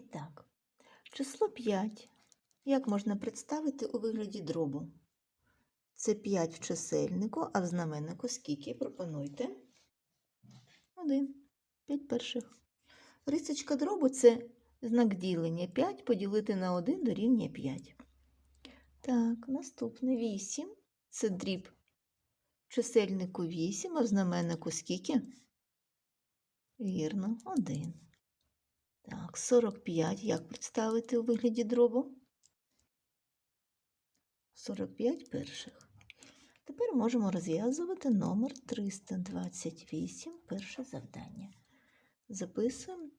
І так, число 5. Як можна представити у вигляді дробу? Це 5 в чисельнику, а в знаменнику скільки? Пропонуйте. Один. 5 перших. Рисочка дробу це знак ділення. 5 поділити на 1 дорівнює 5. Так, наступне 8. Це дріб. Чисельнику 8, а в знаменнику скільки? Вірно, 1. Так, 45. Як представити у вигляді дробу? 45 перших. Тепер можемо розв'язувати номер 328, перше завдання. Записуємо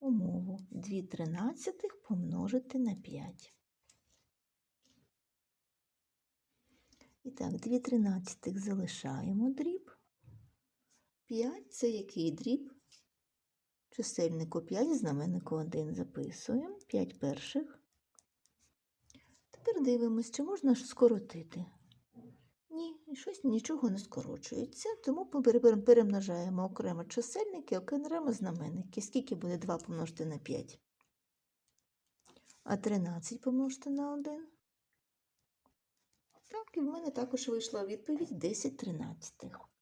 умову 2 тринадцятих помножити на 5. І так, 2 тринадцятих залишаємо дріб. 5 це який дріб? Чисельнику 5, знаменнику 1 записуємо. 5 перших. Тепер дивимось, чи можна скоротити. Ні, щось нічого не скорочується, тому перемножаємо окремо чисельники, окремо знаменники. Скільки буде 2 помножити на 5? А 13 помножити на 1? Так, і в мене також вийшла відповідь 10 тринадцятих.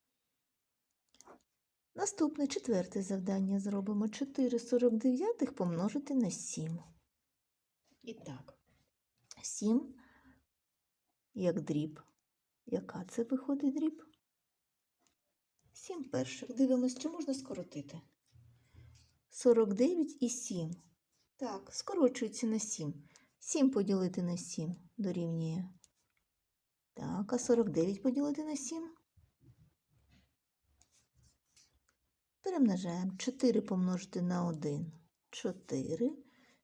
Наступне четверте завдання зробимо 4 49 помножити на 7. І так, 7 як дріб. Яка це виходить дріб? 7 перших. Дивимось, чи можна скоротити. 49 і 7. Так, скорочується на 7. 7 поділити на 7 дорівнює. Так, а 49 поділити на 7. Перемножаємо 4 помножити на 1 4.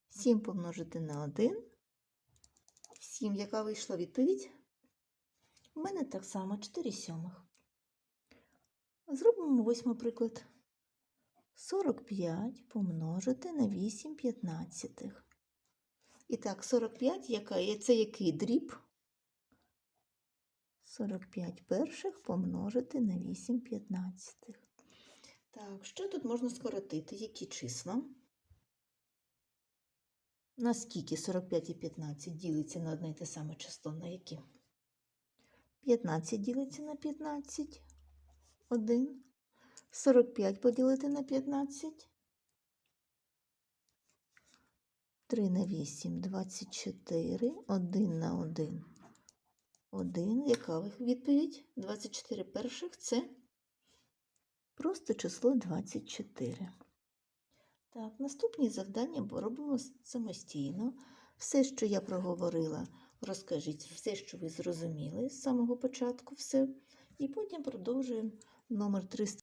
7 помножити на 1. 7. Яка вийшла відповідь? У мене так само 4 сьомих. Зробимо восьмий приклад. 45 помножити на 8 п'ятнадцятих. І так, 45, яка? Це який дріб? 45 перших помножити на 8 п'ятнадцятих. Так, що тут можна скоротити? Які числа? Наскільки 45 і 15 ділиться на одне і те саме число? На які? 15 ділиться на 15. 1. 45 поділити на 15. 3 на 8 24. 1 на 1. 1. Яка відповідь? 24 перших це просто число 24. Так, наступні завдання робимо самостійно. Все, що я проговорила, розкажіть все, що ви зрозуміли з самого початку, все. І потім продовжуємо номер 300.